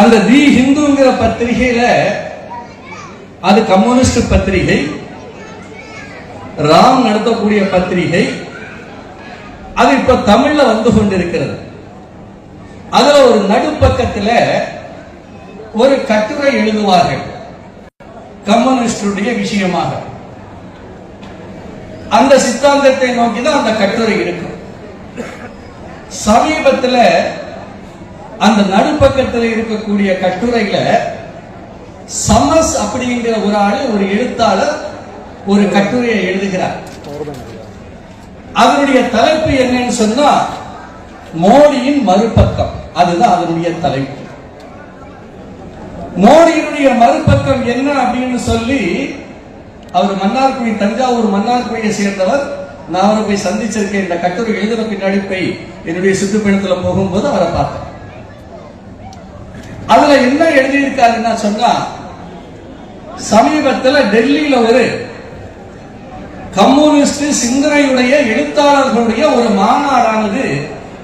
அந்த தி ஹிந்துங்கிற பத்திரிகையில அது கம்யூனிஸ்ட் பத்திரிகை ராம் நடத்தக்கூடிய பத்திரிகை அது இப்ப தமிழ்ல வந்து கொண்டிருக்கிறது. அதுல ஒரு நடுப்பக்கத்துல ஒரு கட்டுரை எழுதுவார்கள். கம்யூனிஸ்டுடைய விஷயமாக. அந்த சித்தாந்தத்தை நோக்கி தான் அந்த கட்டுரை இருக்கும். சமீபத்துல அந்த நடுப்பக்கத்தில் இருக்கக்கூடிய கட்டுரையில சமஸ் அப்படிங்கிற ஒரு ஆளு ஒரு எழுத்தாளர் ஒரு கட்டுரையை எழுதுகிறார். அதனுடைய தலைப்பு என்னன்னு சொன்னா மோடியின் மறுபக்கம். அதுதான் அதனுடைய தலைப்பு. மோடியினுடைய மறுபக்கம் என்ன அப்படின்னு சொல்லி அவர் மன்னார்குடி தஞ்சாவூர் மன்னார்குடியை சேர்ந்தவர். நான் அவரை போய் சந்திச்சிருக்கேன். இந்த கட்டுரை எழுதின பின்னாடி போய் என்னுடைய சுற்றுப்பயணத்துல போகும்போது அவரை பார்த்தேன். அதுல என்ன எழுதியிருக்காருன்னா சொன்னா சமீபத்தில் டெல்லியில ஒரு கம்யூனிஸ்ட் சிந்தனையுடைய எழுத்தாளர்களுடைய ஒரு மாநாடானது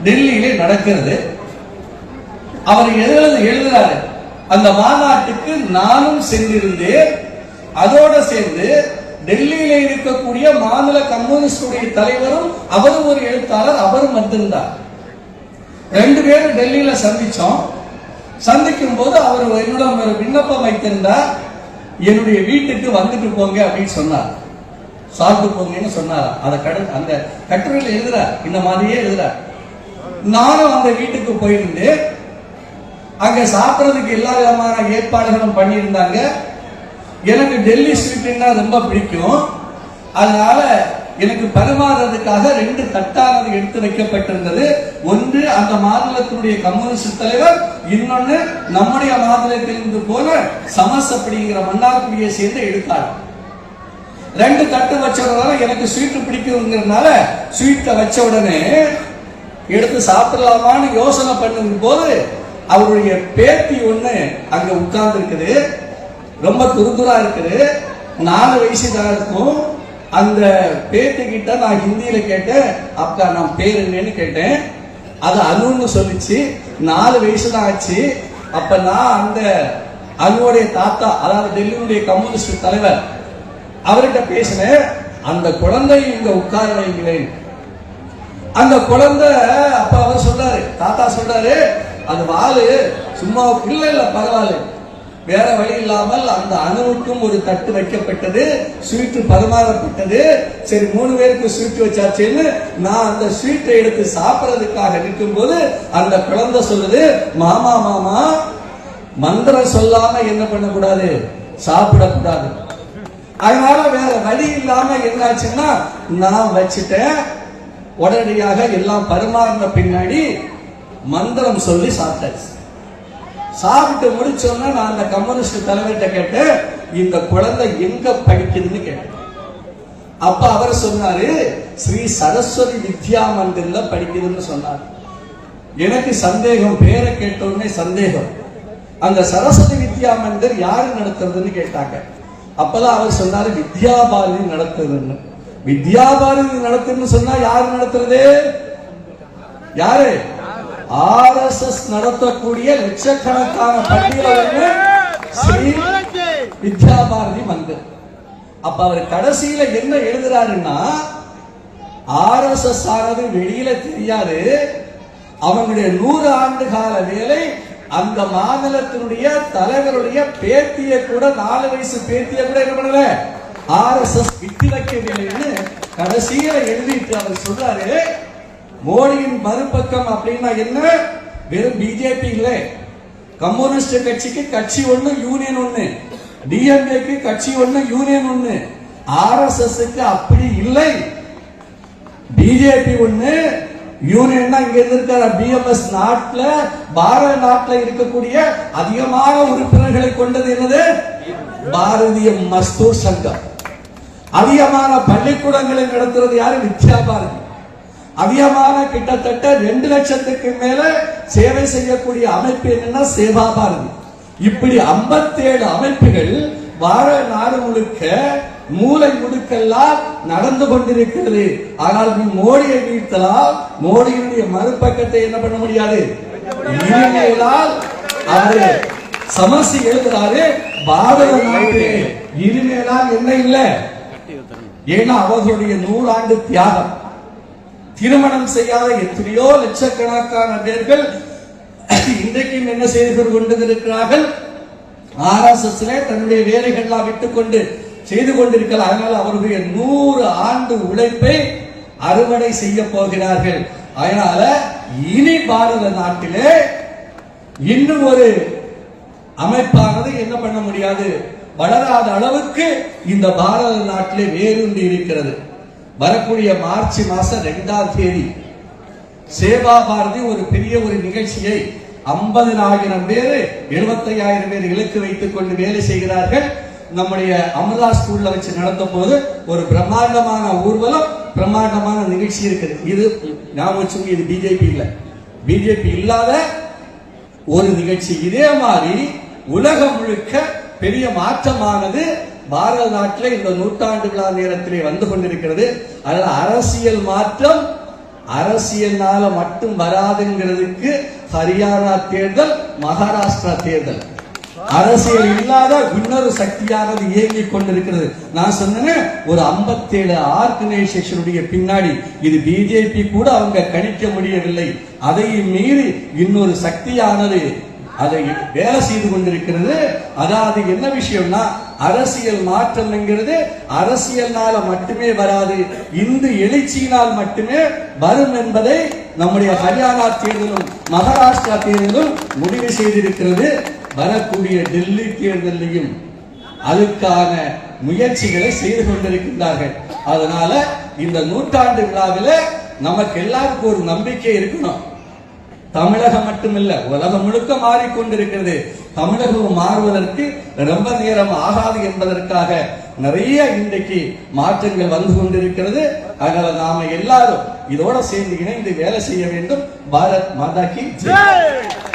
டெல்லியிலே நடக்கிறது. அவர் எழுது எழுதுறாரு. அந்த மாநாட்டுக்கு நானும் சென்றிருந்தேன். அதோட சேர்ந்து டெல்லியில இருக்கக்கூடிய மாநில கம்யூனிஸ்டுடைய தலைவரும் அவரும் ஒரு எழுத்தாளர் அவரும் வந்திருந்தார் ரெண்டு பேரும் டெல்லியில சந்திச்சோம். சந்திக்கும் போது அவர் என்னிடம் ஒரு விண்ணப்பம் வைத்திருந்தார் என்னுடைய வீட்டுக்கு வந்துட்டு போங்க அப்படின்னு சொன்னார். சாப்பிட்டு போங்கன்னு சொன்னார். அதை கடு அந்த கட்டுரையில் எழுதுறார் இந்த மாதிரியே எழுதுறார் நானும் அந்த வீட்டுக்கு போயிருந்து அங்க சாப்பிட்றதுக்கு எல்லா விதமான ஏற்பாடுகளும் பண்ணியிருந்தாங்க. எனக்கு டெல்லி ஸ்வீட்னா ரொம்ப பிடிக்கும். அதனால எனக்கு பரிமாறுறதுக்காக ரெண்டு தட்டானது எடுத்து வைக்கப்பட்டிருந்தது. ஒன்று அந்த மாநிலத்தினுடைய கம்யூனிஸ்ட் தலைவர் இன்னொன்னு நம்முடைய மாநிலத்திலிருந்து போல சமஸ் அப்படிங்கிற மன்னார்குடியை சேர்ந்து எடுத்தார் ரெண்டு தட்டு வச்சதுனால எனக்கு ஸ்வீட் பிடிக்குங்கிறதுனால ஸ்வீட்டை வச்ச உடனே எடுத்து சாப்பிடலாமான்னு யோசனை பண்ணும் போது அவருடைய பேத்தி ஒண்ணு அங்க உட்கார்ந்து இருக்குது ரொம்ப துருதுரா இருக்குது. நாலு வயசு தான் இருக்கும். அந்த பேத்தி கிட்ட நான் ஹிந்தியில கேட்டேன் அக்கா நான் பேர் என்னன்னு கேட்டேன். அது அனுன்னு சொல்லிச்சு. நாலு வயசு தான் ஆச்சு. அப்ப நான் அந்த அனுவோடைய தாத்தா அதாவது டெல்லியுடைய கம்யூனிஸ்ட் தலைவர் அவர்கிட்ட பேசினேன். அந்த குழந்தை இங்க உட்கார வைங்களேன். அந்த குழந்தை அப்ப அவர் சொல்றாரு தாத்தா சொல்றாரு அது வாலு சும்மா இல்ல இல்ல பரவாயில்ல. வேற வழி இல்லாமல் அந்த அணுவுக்கும் ஒரு தட்டு வைக்கப்பட்டது ஸ்வீட்டு பரிமாறப்பட்டது. சரி மூணு பேருக்கு ஸ்வீட் வச்சாச்சுன்னு நான் அந்த ஸ்வீட்டை எடுத்து சாப்பிட்றதுக்காக நிற்கும் போது அந்த குழந்தை சொல்லுது மாமா மாமா மந்திரம் சொல்லாம என்ன பண்ணக்கூடாது? சாப்பிடக்கூடாது. அதனால வேற வழி இல்லாம என்னாச்சுன்னா நான் வச்சுட்டேன். உடனடியாக எல்லாம் பரிமாறின பின்னாடி மந்திரம் சொல்லி சாப்பிட்டாச்சு. சாப்பிட்டு முடிச்சோன்னா நான் அந்த கம்யூனிஸ்ட் தலைவர்கிட்ட கேட்டேன் இந்த குழந்தை எங்க படிக்குதுன்னு கேட்டேன். அப்ப அவர் சொன்னாரு ஸ்ரீ சரஸ்வதி வித்யா மந்திர்ல படிக்குதுன்னு சொன்னார். எனக்கு சந்தேகம் பேரை கேட்ட சந்தேகம். அந்த சரஸ்வதி வித்யா மந்திர் யாரு நடத்துறதுன்னு கேட்டாங்க. அப்பதான் அவர் சொன்னாரு வித்யாபாரதி நடத்துறதுன்னு. வித்யாபாரதி நடத்துன்னு சொன்னா யாரு நடத்துறது? யாரு? ஆர்எஸ்எஸ் நடத்தக்கூடிய லட்சக்கணக்கான பள்ளியில வந்து ஸ்ரீ வித்யாபாரதி மந்திர் அப்ப அவர் கடைசியில என்ன எழுதுறாருன்னா ஆர்எஸ்எஸ் ஆனது வெளியில தெரியாது. அவங்களுடைய நூறு ஆண்டு கால வேலை அந்த மாநிலத்தினுடைய தலைவருடைய பேத்திய கூட நாலு வயசு பேத்திய கூட என்ன பண்ணல? ஆர்எஸ்எஸ் விட்டு வேலைன்னு கடைசியில எழுதிட்டு அவர் சொல்றாரு. மோடியின் மறுபக்கம் அப்படின்னா என்ன? வெறும் பிஜேபி இல்லை. கம்யூனிஸ்ட் கட்சிக்கு கட்சி ஒண்ணு யூனியன் ஒண்ணு. டிஎம்ஏக்கு கட்சி ஒண்ணு யூனியன் ஒண்ணு. ஆர்எஸ்எஸ்க்கு அப்படி இல்லை. பிஜேபி ஒண்ணு யூனியன் இங்க இருக்கிற பிஎம்எஸ் நாட்டுல பாரத நாட்டுல இருக்கக்கூடிய அதிகமான உறுப்பினர்களை கொண்டது என்னது? பாரதிய மஸ்தூர் சங்கம். அதிகமான பள்ளிக்கூடங்களை நடத்துறது யாரு? வித்யா பாரதி. அதிகமான கிட்டத்தட்ட ரெண்டு லட்சத்துக்கு மேல சேவை செய்யக்கூடிய அமைப்பு என்னன்னா சேவா பாரதி. இப்படி 57 அமைப்புகள் வார நாடு முழுக்க மூளை முடுக்கெல்லாம் நடந்து கொண்டிருக்கிறது. ஆனால் நீ மோடியை வீழ்த்தலாம் மோடியினுடைய மறுபக்கத்தை என்ன பண்ண முடியாது? அவரு சமசி எழுதுறாரு பாரத நாட்டிலே இனிமேலாம் என்ன இல்லை? ஏன்னா அவர்களுடைய நூறாண்டு தியாகம். திருமணம் செய்யாத எத்தனையோ லட்சக்கணக்கான பேர்கள் இன்றைக்கும் என்ன செய்து கொண்டிருக்கிறார்கள்? ஆர்எஸ்எஸ்ல தன்னுடைய வேலைகள்லாம் விட்டுக்கொண்டு செய்து கொண்டிருக்கலாம் அதனால் அவருடைய நூறு ஆண்டு உழைப்பை அறுவடை செய்ய போகிறார்கள். அதனால இனி பாரத நாட்டிலே இன்னும் ஒரு அமைப்பானது என்ன பண்ண முடியாது? வளராத அளவுக்கு இந்த பாரத நாட்டிலே வேரூன்றி இருக்கிறது. வரக்கூடிய மார்ச் மாசம் ரெண்டாம் தேதி. சேவா பாரதி ஒரு பெரிய ஒரு நிகழ்ச்சியை ஐம்பதினாயிரம் பேர் எழுபத்தையாயிரம் பேர் இலக்கு வைத்துக் கொண்டு வேலை செய்கிறார்கள். நம்முடைய அமலா ஸ்கூல்ல வச்சு நடந்த போது ஒரு பிரம்மாண்டமான ஊர்வலம் பிரம்மாண்டமான நிகழ்ச்சி இருக்குது. இது ஞாபகம் வச்சுக்கோங்க, இது பிஜேபி இல்ல. பிஜேபி இல்லாத ஒரு நிகழ்ச்சி. இதே மாதிரி உலகம் முழுக்க பெரிய மாற்றமானது பாரத நாட்டில் இந்த நூற்றாண்டு விழா நேரத்திலே வந்து கொண்டிருக்கிறது. அதனால அரசியல் மாற்றம் அரசியல்னால மட்டும் வராதுங்கிறதுக்கு ஹரியானா தேர்தல் மகாராஷ்டிரா தேர்தல். அரசியல் இல்லாத இன்னொரு சக்தியானது இயங்கிக் கொண்டிருக்கிறது. நான் சொன்னேன் ஒரு 57 ஆர்கனைசேஷனுடைய பின்னாடி இது பிஜேபி கூட அவங்க கணிக்க முடியவில்லை. அதையும் மீறி இன்னொரு சக்தியானது அதை வேலை செய்து கொண்டிருக்கிறது. அதாவது என்ன விஷயம்னா அரசியல் மாற்றம்ங்கிறது அரசியல்னால மட்டுமே வராது இந்து எழுச்சியினால் மட்டுமே வரும் என்பதை நம்முடைய ஹரியானா தேர்தலும் மகாராஷ்டிரா தேர்தலும் முடிவு செய்திருக்கிறது. வரக்கூடிய டெல்லி தேர்தலையும் அதுக்கான முயற்சிகளை செய்து கொண்டிருக்கின்றார்கள். அதனால இந்த நூற்றாண்டு விழாவில் நமக்கு எல்லாருக்கும் ஒரு நம்பிக்கை இருக்கணும். தமிழகம் மட்டுமில்ல உலகம் முழுக்க மாறிக்கொண்டிருக்கிறது. தமிழகம் மாறுவதற்கு ரொம்ப நேரம் ஆகாது என்பதற்காக நிறைய இன்றைக்கு மாற்றங்கள் வந்து கொண்டிருக்கிறது. அதனால நாம எல்லாரும் இதோட சேர்ந்து இணைந்து வேலை செய்ய வேண்டும். பாரத் மாதா கி ஜெய்.